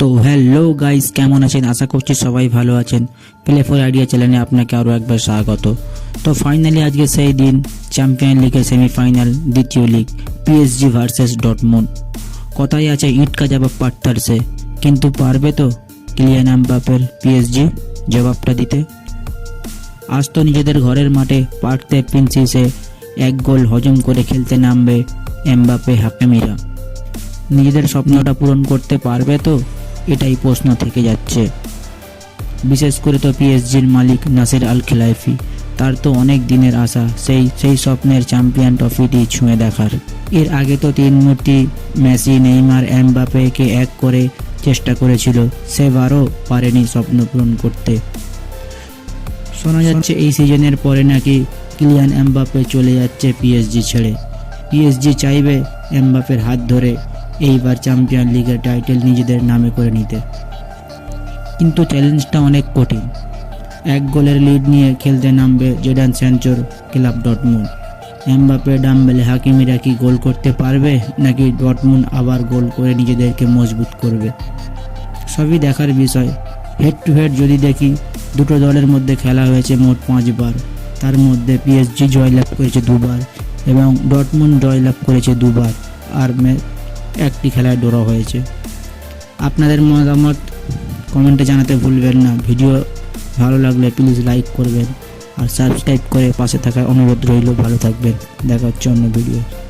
তো hello guys, কেমন আছেন? আশা করছি সবাই ভালো আছেন। প্লে ফর আইডিয়া চ্যানেলে আপনাকে আরও একবার স্বাগত। তো ফাইনালি আজকে সেই দিন চ্যাম্পিয়ন লিগের সেমিফাইনাল দ্বিতীয় লিগ পিএসজি ভার্সেস ডটমুন কথাই আছে, ইট কা জবাব পাত্থারসে কিন্তু পারবে তো? ক্লিয়ান এমবাপের পিএসজি জবাবটা দিতে। আজ তো নিজেদের ঘরের মাঠে পার্কতে প্রিন্সিসে এক গোল হজম করে খেলতে নামবে এমবাপে হাকেমিরা নিজেদের স্বপ্নটা পূরণ করতে পারবে তো? এটাই প্রশ্ন থেকে যাচ্ছে। বিশেষ করে তো পিএসজির মালিক নাসির আল খেলাইফি তার তো অনেক দিনের আশা, সেই সেই স্বপ্নের চ্যাম্পিয়ন ট্রফিটি ছুঁয়ে দেখার। এর আগে তো তিন মূর্তি মেসি, নেইমার এমবাপেকে এক করে চেষ্টা করেছিল সেবারও পারেনি স্বপ্ন পূরণ করতে। শোনা যাচ্ছে এই সিজনের পরে নাকি কিলিয়ান এমবাপে চলে যাচ্ছে পিএসজি ছেড়ে। পিএসজি চাইবে এমবাপের হাত ধরে। এইবার চ্যাম্পিয়ন লিগের টাইটেল নিজেদের নামে করে নিতে। কিন্তু চ্যালেঞ্জটা অনেক কঠিন। এক গোলের লিড নিয়ে খেলতে নামবে জেডান স্যাঞ্চোর ক্লাব ডটমুন এমবাপে ডাম্বেলে হাকিমিরা কি গোল করতে পারবে? নাকি ডটমুন আবার গোল করে নিজেদেরকে মজবুত করবে? সবই দেখার বিষয়। হেড টু হেড যদি দেখি, দুটো দলের মধ্যে খেলা হয়েছে মোট পাঁচবার। তার মধ্যে পিএসজি জয়লাভ করেছে দুবার এবং ডটমুন জয়লাভ করেছে দুবার। আর একটি খেলায় ড্র হয়েছে। আপনাদের মতামত কমেন্টে জানাতে ভুলবেন না। ভিডিও ভালো লাগলে প্লিজ লাইক করবেন। আর সাবস্ক্রাইব করে পাশে থাকার অনুরোধ রইল। ভালো থাকবেন। দেখা হচ্ছে অন্য ভিডিও